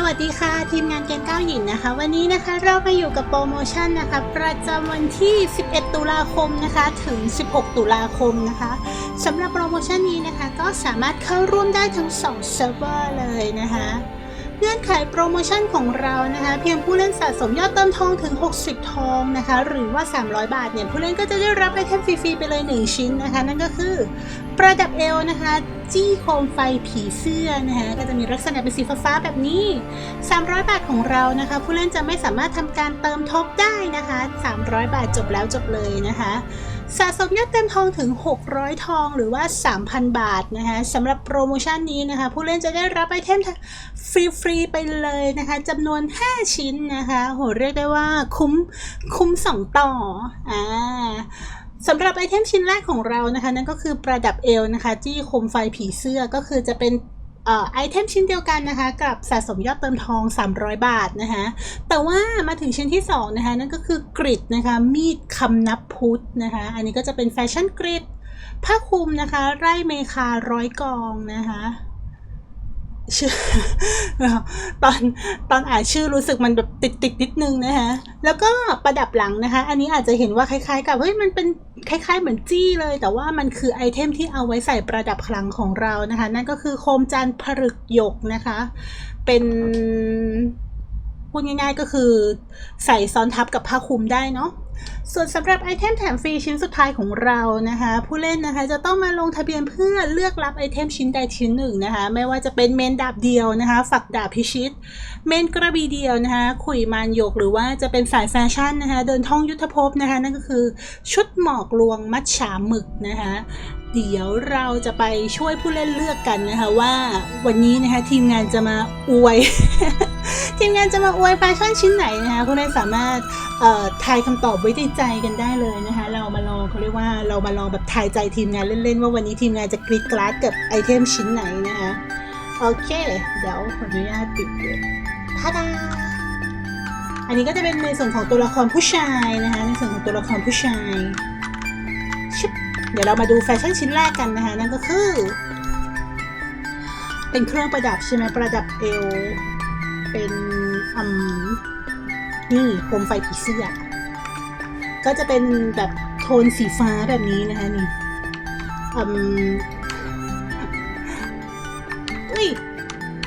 สวัสดีค่ะ ทีมงานเกมเก้าหญิงนะคะ วันนี้นะคะเรามาอยู่กับโปรโมชั่นนะคะ ประจำวันที่ 11 ตุลาคมนะคะ ถึง 16 ตุลาคมนะคะสำหรับโปรโมชั่นนี้นะคะ ก็สามารถเข้าร่วมได้ทั้ง 2 เซิร์ฟเวอร์เลยนะคะเงื่อนไขโปรโมชั่นของเรานะคะ เพียงผู้เล่นสะสมยอดเติมทองถึง 60 ทองนะคะ หรือว่า 300 บาทเนี่ยผู้เล่นก็จะได้รับไอเทมฟรีๆไปเลย 1 ชิ้นนะคะ นั่นก็คือประดับเอวนะคะ จี้โคมไฟผีเสื้อนะคะก็จะมีลักษณะเป็นสีฟ้าๆแบบนี้ 300 บาทของเรานะคะ ผู้เล่นจะไม่สามารถทำการเติมท็อปได้นะคะ 300 บาทจบแล้วจบเลยนะคะสะสมยอดเต็มทองถึง 600 ทองหรือว่า 3,000 บาทนะคะสำหรับโปรโมชั่นนี้นะคะ ผู้เล่นจะได้รับไอเทมฟรีๆไปเลยนะคะจำนวน 5 ชิ้นนะคะโหเรียกได้ว่าคุ้มคุ้ม 2 ต่ออ่า สำหรับไอเทมชิ้นแรกของเรานะคะ นั่นก็คือประดับเอวนะคะจี้โคมไฟผีเสื้อก็คือจะเป็นไอเทมชิ้นเดียวกันนะคะ กับสะสมยอดเติมทอง 300 บาทนะคะ แต่ว่ามาถึงชิ้นที่ 2 นะคะ นั่นก็คือกริดนะคะ มีดคำนับพุทธนะคะ อันนี้ก็จะเป็นแฟชั่นกริดผ้าคลุมนะคะ ไร่เมคาร้อยกองนะคะ ชื่อตอนตอนอ่านชื่อรู้สึกมันแบบติดติดนิดนึงนะคะแล้วก็ประดับหลังนะคะ อันนี้อาจจะเห็นว่าคล้ายๆ กับเฮ้ยมันเป็นคล้ายๆ เหมือนจี้เลย แต่ว่ามันคือไอเทมที่เอาไว้ใส่ประดับคลังของเรานะคะ นั่นก็คือโคมจันทร์ผลึกหยกนะคะ เป็นพูดง่ายๆก็คือใส่ซ้อนทับกับผ้าคลุมได้เนาะ ส่วนสำหรับไอเทมแถมฟรีชิ้นสุดท้ายของเรานะคะ ผู้เล่นนะคะจะต้องมาลงทะเบียนเพื่อเลือกรับไอเทมชิ้นใดชิ้นหนึ่งนะคะ ไม่ว่าจะเป็นเมนดาบเดียวนะคะ ฝักดาบพิชิต เมนกระบี่เดียวนะคะขุยมานยกหรือว่าจะเป็นสายแฟชั่นนะคะ เดินท่องยุทธภพนะคะ นั่นก็คือชุดหมอกลวงมัดฉาหมึกนะคะ เดี๋ยวเราจะไปช่วยผู้เล่นเลือกกันนะคะว่าวันนี้นะคะทีมงานจะมาอวย ทีมงานจะมาอวยแฟชั่นชิ้นไหนนะคะผู้เล่นสามารถทายคำตอบไว้ในใจกันได้เลยนะคะ เรามาลองเขาเรียกว่าเรามาลองแบบทายใจทีมงานเล่นๆว่าวันนี้ทีมงานจะกรีดกราดกับไอเทมชิ้นไหนนะคะโอเค เดี๋ยวขออนุญาตปิดเลยทาดาอันนี้ก็จะเป็นในส่วนของตัวละครผู้ชายนะคะในส่วนของตัวละครผู้ชาย ดี๋ยวเรามาดูแฟชั่นชิ้นแรกกันนะคะ นั่นก็คือ เป็นเครื่องประดับใช่ไหมประดับเอว เป็นอืมนี่โคมไฟผีเสื้อ ก็จะเป็นแบบโทนสีฟ้าแบบนี้นะคะนี่อืมอุ้ย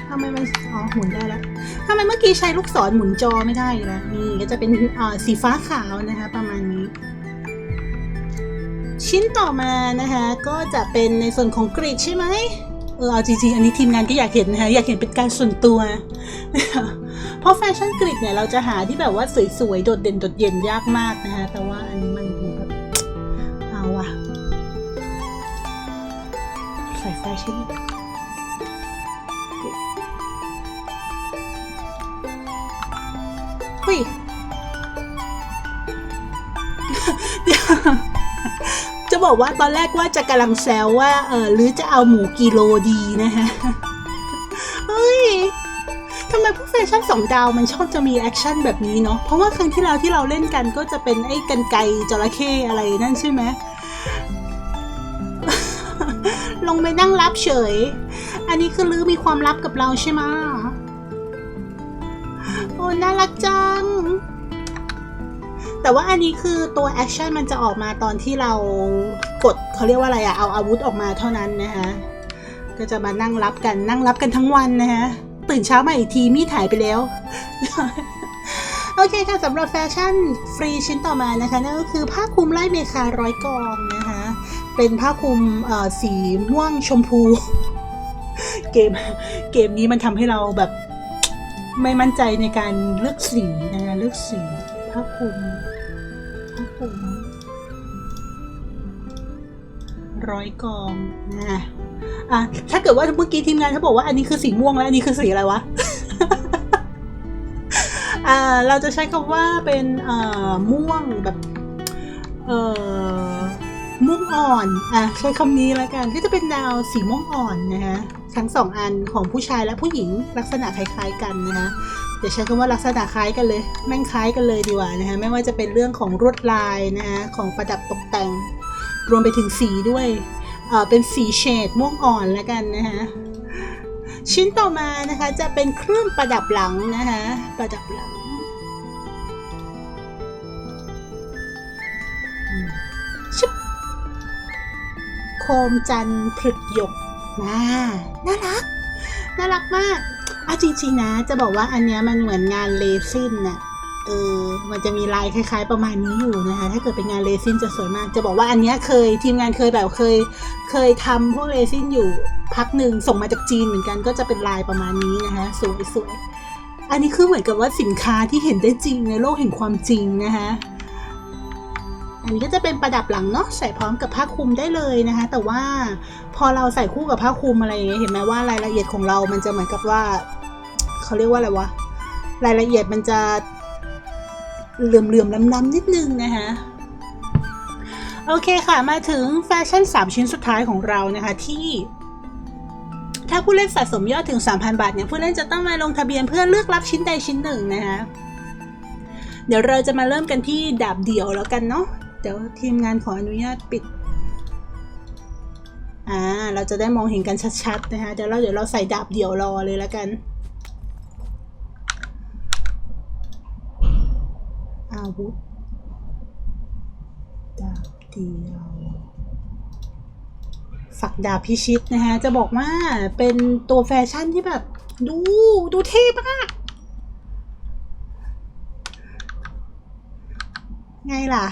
ทำไมมันอ๋อหมุนได้แล้วทำไมเมื่อกี้ใช้ลูกศรหมุนจอไม่ได้ละนี่ก็จะเป็นอ่าสีฟ้าขาวนะคะ ประมาณนี้ ชิ้นต่อมานะคะก็จะเป็นในส่วนของกรีดใช่ไหมเออเอาจริงๆ อันนี้ทีมงานก็อยากเห็นนะคะอยากเห็นเป็นการส่วนตัว เพราะแฟชั่นกรีดเนี่ยเราจะหาที่แบบว่าสวยๆ โดดเด่นโดดเด่นยากมากนะคะแต่ว่าอันนี้มันดูแบบเอาอะใส่แฟชั่นเฮ้ย บอกว่าตอนแรกว่าจะกำลังแซวว่าเออหรือจะเอาหมูกิโลดีนะคะเฮ้ยทำไมพวกแฟชั่นสองดาวมันชอบจะมีแอคชั่นแบบนี้เนาะ เพราะว่าครั้งที่แล้วที่เราเล่นกันก็จะเป็นไอ้กันไกจระเข้อะไรนั่นใช่ไหม ลงไปนั่งรับเฉย อันนี้คือลือมีความลับกับเราใช่ไหมโอ้น่ารักจัง แต่ว่าอันนี้คือตัวแอคชั่นมันจะออกมาตอนที่เรากดเขาเรียกว่าอะไรอะเอาอาวุธออกมาเท่านั้นนะคะก็จะมานั่งรับกันนั่งรับกันทั้งวันนะคะตื่นเช้ามาอีกทีมีดหายไปแล้ว โอเคค่ะสำหรับแฟชั่นฟรีชิ้นต่อมานะคะนั่นก็คือผ้าคลุมไล่เมคาร้อยกองนะคะ เป็นผ้าคลุมเอ่อสีม่วงชมพู เกมเกมนี้มันทำให้เราแบบไม่มั่นใจในการเลือกสีนะคะเลือกสีผ้าคลุม ร้อยกองนะอะถ้าเกิดว่าเมื่อกี้ทีมงานเขาบอกว่าอันนี้คือสีม่วงแล้วอันนี้คือสีอะไรวะอ่าเราจะใช้คำว่าเป็นอ่อม่วงแบบเอ่อม่วงอ่อนอะใช้คำนี้แล้วกันก็จะเป็นดาวสีม่วงอ่อนนะคะทั้งสองอันของผู้ชายและผู้หญิงลักษณะคล้าย ๆ กันนะคะเดี๋ยวใช้คำว่าลักษณะคล้ายกันเลย แม่งคล้ายกันเลยดีกว่านะคะไม่ว่าจะเป็นเรื่องของลวดลายนะคะของประดับตก รวมไปถึงสีด้วย เป็นสีเฉดม่วงอ่อนแล้วกันนะคะชิ้นต่อมานะคะจะเป็นเครื่องประดับหลังนะคะประดับหลัง ชิบโคมจันทร์ผลึกหยกน่าน่ารัก น่ารักมากอะจริงๆนะ จะบอกว่าอันเนี้ยมันเหมือนงานเลซินน่ะ เออมันจะมีลายคล้ายๆ ประมาณนี้อยู่นะคะ ถ้าเกิดเป็นงานเลซินจะสวยมาก จะบอกว่าอันนี้เคยทีมงานเคยแบบเคย เคยทำพวกเลซินอยู่พักหนึ่งส่งมาจากจีนเหมือนกันก็จะเป็นลายประมาณนี้นะคะ สวยสวยอันนี้คือเหมือนกับว่าสินค้าที่เห็นได้จริงในโลกแห่งความจริงนะคะอันนี้ก็จะเป็นประดับหลังเนาะใส่พร้อมกับผ้าคลุมได้เลยนะคะ แต่ว่าพอเราใส่คู่กับผ้าคลุมอะไรอย่างเงี้ยเห็นไหมว่ารายละเอียดของเรามันจะเหมือนกับว่าเขาเรียกว่าอะไรวะรายละเอียดมันจะ เหลื่อมๆล้ำๆนิดนึงนะคะโอเคค่ะ มาถึงแฟชั่น 3 ชิ้นสุดท้ายของเรานะคะที่ ถ้าผู้เล่นสะสมยอดถึง 3,000 บาทเนี่ยผู้เล่นจะต้องมาลงทะเบียนเพื่อเลือกรับชิ้นใดชิ้นหนึ่งนะคะเดี๋ยวเราจะมาเริ่มกันที่ดาบเดี่ยวแล้วกันเนาะเดี๋ยวทีมงานขออนุญาตปิดอ่าเราจะได้มองเห็นกันชัดๆนะคะเดี๋ยวเราเดี๋ยวเราใส่ดาบเดี่ยวรอเลยแล้วกัน อาวุธดาบเดียวฝักดาบพิชิตนะคะจะบอกว่าเป็นตัวแฟชั่นที่แบบ ดูดูเท่มากไงล่ะ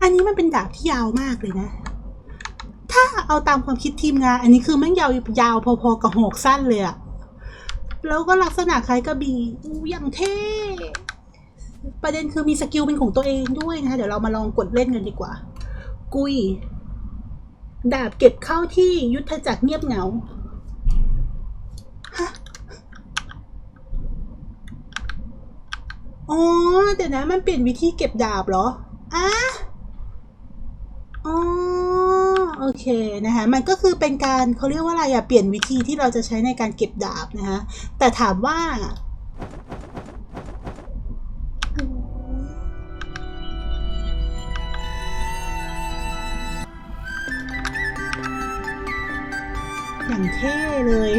อันนี้มันเป็นดาบที่ยาวมากเลยนะ ถ้าเอาตามความคิดทีมงาน อันนี้คือม่งยาวยาวพอๆกับหอกสั้นเลยอะ แล้วก็ลักษณะคล้ายกระบี่อู้อย่างเท่ ประเด็นคือมีสกิลเป็นของตัวเองด้วยนะคะเดี๋ยวเรามาลองกดเล่นกันดีกว่า กุย ดาบเก็บเข้าที่ยุทธจักรเงียบเหงาฮะอ๋อเดี๋ยวนะมันเปลี่ยนวิธีเก็บดาบเหรออะอ๋อ โอเคนะคะมันก็คือเป็นการเขาเรียกว่าอะไรอะเปลี่ยนวิธีที่เราจะใช้ในการเก็บดาบนะคะแต่ถามว่าอย่างเท่เลย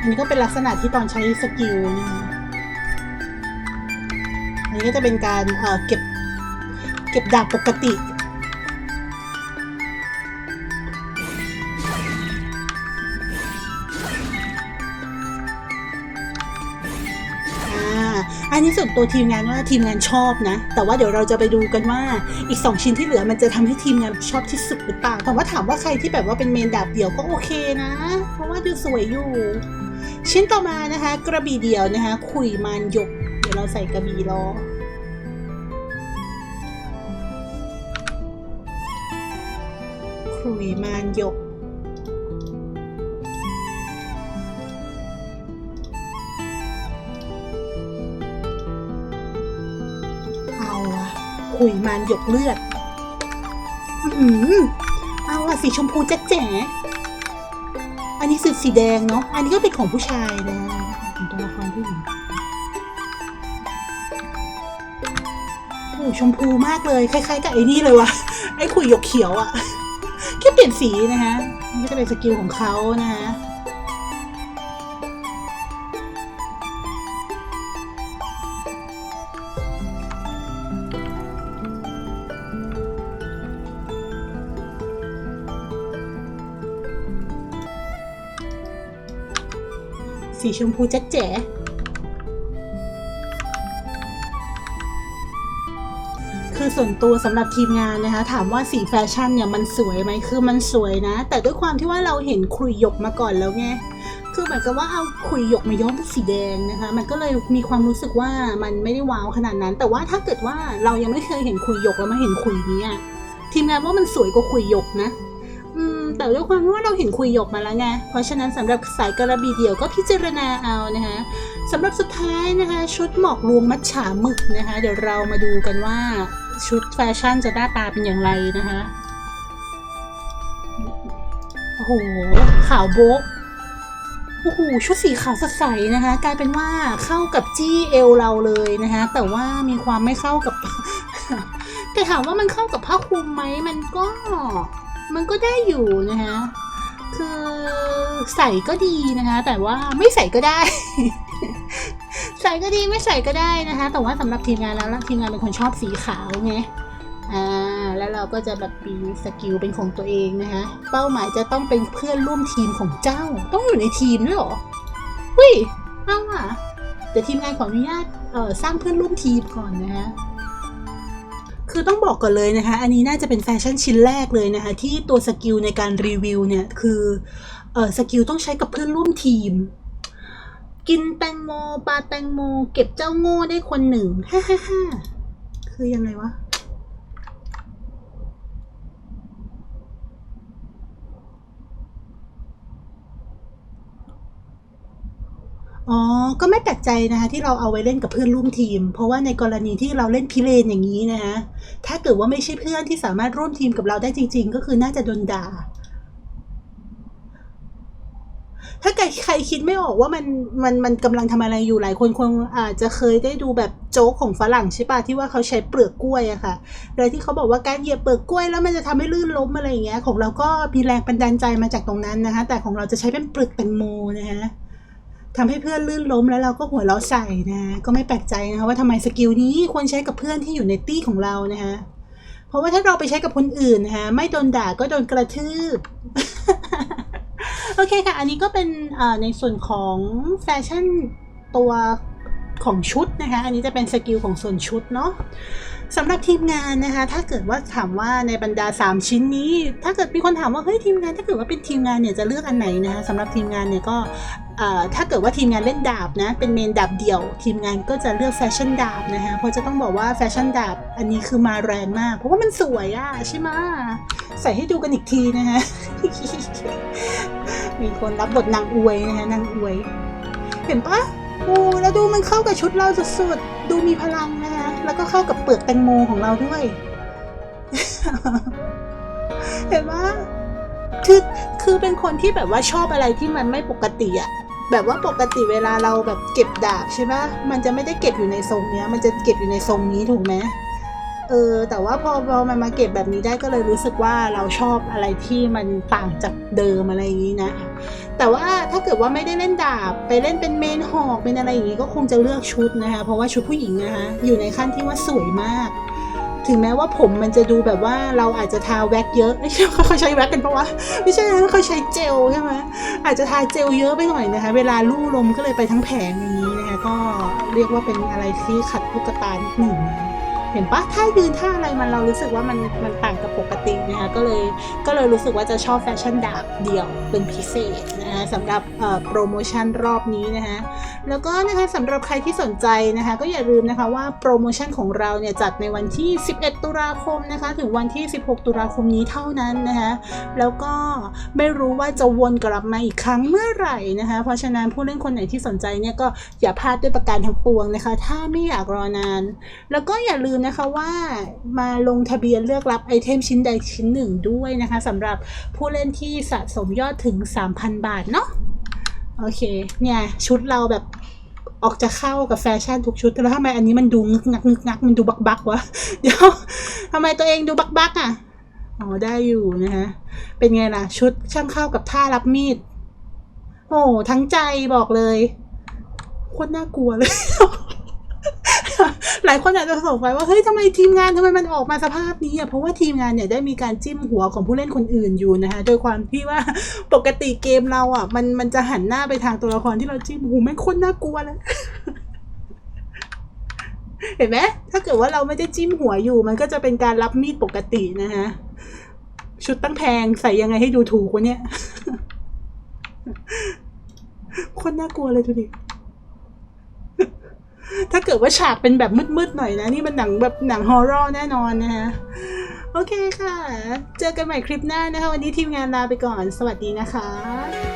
อันนี้ก็เป็นลักษณะที่ตอนใช้สกิลนะคะอันนี้ก็จะเป็นการเเก็บ เก็บดาบปกติอ่าอันนี้ส่วนตัวทีมงานว่าทีมงานชอบนะ แต่ว่าเดี๋ยวเราจะไปดูกันว่าอีก 2 ชิ้นที่เหลือมันจะทำให้ทีมงานชอบที่สุดหรือเปล่าแต่ว่าถามว่าใครที่แบบว่าเป็นเมนดาบเดี่ยวก็โอเคนะ เพราะว่าดูสวยอยู่ชิ้นต่อมานะคะ กระบี่เดี่ยวนะคะ ขุยมานยก เดี๋ยวเราใส่กระบี่รอ ขุยมานหยก เอาอะขุยมานหยกเลือด อือหือเอาอะสีชมพูแจ๊ะแจ๋อันนี้สุดสีแดงเนาะ อันนี้ก็เป็นของผู้ชายนะของตัวละครผู้หญิงโอ้ชมพูมากเลย คล้ายๆกับไอ้นี่เลยวะไอ้ขุยหยกเขียวอะ แค่เปลี่ยนสีนะคะนี่ก็เป็นสกิลของเขานะคะสีชมพูจ๊ะแจ๋ ส่วนตัวสำหรับทีมงานนะคะ ถามว่าสีแฟชั่นเนี่ยมันสวยไหมคือมันสวยนะ แต่ด้วยความที่ว่าเราเห็นขลุยหยกมาก่อนแล้วไงคือเหมือนกับว่าเอาขลุยหยกมาย้อมเป็นสีแดงนะคะ มันก็เลยมีความรู้สึกว่ามันไม่ได้ว้าวขนาดนั้น แต่ว่าถ้าเกิดว่าเรายังไม่เคยเห็นขลุยหยกแล้วมาเห็นขลุยนี้อะทีมงานว่ามันสวยกว่าขลุยหยกนะแต่ด้วยความที่ว่าเราเห็นคุยหยกมาแล้วไง เพราะฉะนั้นสำหรับสายกระบี่เดี่ยวก็พิจารณาเอานะคะสำหรับสุดท้ายนะคะ ชุดหมอกลวงมัดฉาหมึกนะคะ เดี๋ยวเรามาดูกันว่า ชุดแฟชั่นจะหน้าตาเป็นอย่างไรนะคะ โอ้โห ขาวโบ๊ะโอ้โห ชุดสีขาวสดใสนะคะ กลายเป็นว่าเข้ากับจี้เอวเราเลยนะคะ แต่ว่ามีความไม่เข้ากับ แต่ถามว่ามันเข้ากับผ้าคลุมไหม มันก็ มันก็ได้อยู่นะคะ คือใส่ก็ดีนะคะ แต่ว่าไม่ใส่ก็ได้ ส่ก็ดีไม่ใส่ก็ได้นะคะ แต่ว่าสำหรับทีมงานแล้วทีมงานเป็นคนชอบสีขาวไงอ่าแล้วเราก็จะแบบมีสกิลเป็นของตัวเองนะคะเป้าหมายจะต้องเป็นเพื่อนร่วมทีมของเจ้า ต้องอยู่ในทีมด้วยหรอวิเอาอะแต่ทีมงานขออนุญาตเอ่อสร้างเพื่อนร่วมทีมก่อนนะคะคือต้องบอกก่อนเลยนะคะ อันนี้น่าจะเป็นแฟชั่นชิ้นแรกเลยนะคะ ที่ตัวสกิลในการรีวิวเนี่ย คือเออสกิลต้องใช้กับเพื่อนร่วมทีม กินแตงโมปลาแตงโม เก็บเจ้าโง่ได้คนหนึ่งฮ่าฮ่าฮ่าคือยังไงวะ อ๋อ ก็ไม่แปลกใจนะคะที่เราเอาไว้เล่นกับเพื่อนร่วมทีม เพราะว่าในกรณีที่เราเล่นพิเรนอย่างนี้นะคะถ้าเกิดว่าไม่ใช่เพื่อนที่สามารถร่วมทีมกับเราได้จริง ๆ ก็คือน่าจะโดนด่า ถ้าใครใครคิดไม่ออกว่ามันมันมันกำลังทำอะไรอยู่หลายคนคงอาจจะเคยได้ดูแบบโจ๊กของฝรั่งใช่ปะที่ว่าเขาใช้เปลือกกล้วยอะค่ะ โดยที่เขาบอกว่าการเหยียบเปลือกกล้วยแล้วมันจะทำให้ลื่นล้มอะไรอย่างเงี้ย ของเราก็มีแรงบันดาลใจมาจากตรงนั้นนะคะ แต่ของเราจะใช้เป็นเปลือกแตงโมนะคะทำให้เพื่อนลื่นล้มแล้วเราก็หัวเราะใส่นะก็ไม่แปลกใจนะคะว่าทำไมสกิลนี้ควรใช้กับเพื่อนที่อยู่ในตี้ของเรานะคะเพราะว่าถ้าเราไปใช้กับคนอื่นนะคะไม่โดนด่าก็โดนกระทืบ โอเคค่ะ อันนี้ก็เป็นในส่วนของแฟชั่นตัวของชุดนะคะ อันนี้จะเป็นสกิลของส่วนชุดเนาะสำหรับทีมงานนะคะ ถ้าเกิดว่าถามว่าในบรรดา 3 ชิ้นนี้ ถ้าเกิดมีคนถามว่าเฮ้ยทีมงาน ถ้าเกิดว่าเป็นทีมงานเนี่ยจะเลือกอันไหนนะคะสำหรับทีมงานเนี่ยก็ถ้าเกิดว่าทีมงานเล่นดาบนะเป็นเมนดาบเดี่ยว ทีมงานก็จะเลือกแฟชั่นดาบนะคะเพราะจะต้องบอกว่าแฟชั่นดาบอันนี้คือมาแรงมาก เพราะว่ามันสวยอะใช่ไหมใส่ให้ดูกันอีกทีนะคะ มีคนรับบทนางอวยนะคะนางอวย เห็นปะโอ้แล้วดูมันเข้ากับชุดเราสุดๆดูมีพลังนะคะแล้วก็เข้ากับเปลือกแตงโมของเราด้วย เห็นปะคือคือเป็นคนที่แบบว่าชอบอะไรที่มันไม่ปกติอะแบบว่าปกติเวลาเราแบบเก็บดาบใช่ปะมันจะไม่ได้เก็บอยู่ในทรงเนี้ย มันจะเก็บอยู่ในทรงนี้ถูกไหม เออแต่ว่าพอพอมันมาเก็บแบบนี้ได้ก็เลยรู้สึกว่าเราชอบอะไรที่มันต่างจากเดิมอะไรอย่างนี้นะ แต่ว่าถ้าเกิดว่าไม่ได้เล่นดาบ ไปเล่นเป็นเมนหอกเป็นอะไรอย่างนี้ก็คงจะเลือกชุดนะคะ เพราะว่าชุดผู้หญิงนะคะอยู่ในขั้นที่ว่าสวยมาก ถึงแม้ว่าผมมันจะดูแบบว่าเราอาจจะทาแว็กเยอะไม่ใช่เขาใช้แว็กกันเพราะว่าไม่ใช่นะเขาใช้เจลใช่ไหมอาจจะทาเจลเยอะไปหน่อยนะคะ เวลาลู่ลมก็เลยไปทั้งแผงอย่างนี้นะคะก็เรียกว่าเป็นอะไรที่ขัดลูกตาหนึ่งนะ เห็นปะถ้ายืนท่าอะไรมันเรารู้สึกว่ามันมันต่างกับปกตินะคะก็เลยก็เลยรู้สึกว่าจะชอบแฟชั่นดาบเดี่ยวเป็นพิเศษนะคะสำหรับโปรโมชั่นรอบนี้นะคะแล้วก็นะคะสำหรับใครที่สนใจนะคะก็อย่าลืมนะคะว่าโปรโมชั่นของเราเนี่ยจัดในวันที่ 11 ตุลาคมนะคะถึงวันที่ 16 ตุลาคมนี้เท่านั้นนะคะแล้วก็ไม่รู้ว่าจะวนกลับมาอีกครั้งเมื่อไหร่นะคะเพราะฉะนั้นผู้เล่นคนไหนที่สนใจเนี่ยก็อย่าพลาดด้วยประการทั้งปวงนะคะถ้าไม่อยากรอนาน แล้วก็อย่าลืมนะคะว่ามาลงทะเบียนเลือกรับไอเทมชิ้นใดชิ้นหนึ่งด้วยนะคะสำหรับผู้เล่นที่สะสมยอดถึง 3,000 บาทเนาะโอเค เนี่ยชุดเราแบบออกจะเข้ากับแฟชั่นทุกชุดแล้วทำไมอันนี้มันดูงึกงักงึกงักมันดูบักบักวะเดี๋ยวทำไมตัวเองดูบักบักอะอ๋อได้อยู่นะคะเป็นไงล่ะ ชุดช่างเข้ากับท่ารับมีด โอ้ทั้งใจบอกเลยโคตรน่ากลัวเลย หลายคนอาจจะสงสัยว่าเฮ้ยทำไมทีมงานทำไมมันออกมาสภาพนี้อะเพราะว่าทีมงานเนี่ยได้มีการจิ้มหัวของผู้เล่นคนอื่นอยู่นะคะโดยความที่ว่าปกติเกมเราอะ มันมันจะหันหน้าไปทางตัวละครที่เราจิ้มหูแม่งคนน่ากลัวเลยเห็นไหมถ้าเกิดว่าเราไม่ได้จิ้มหัวอยู่ มันก็จะเป็นการรับมีดปกตินะคะชุดตั้งแพงใส่ยังไงให้ดูถูกวะเนี่ยคนน่ากลัวเลยดูดิ ถ้าเกิดว่าฉากเป็นแบบมืดๆหน่อยนะ นี่มันหนังแบบหนังฮอร์เรอร์แน่นอนนะคะโอเคค่ะ เจอกันใหม่คลิปหน้านะคะ วันนี้ทีมงานลาไปก่อน สวัสดีนะคะ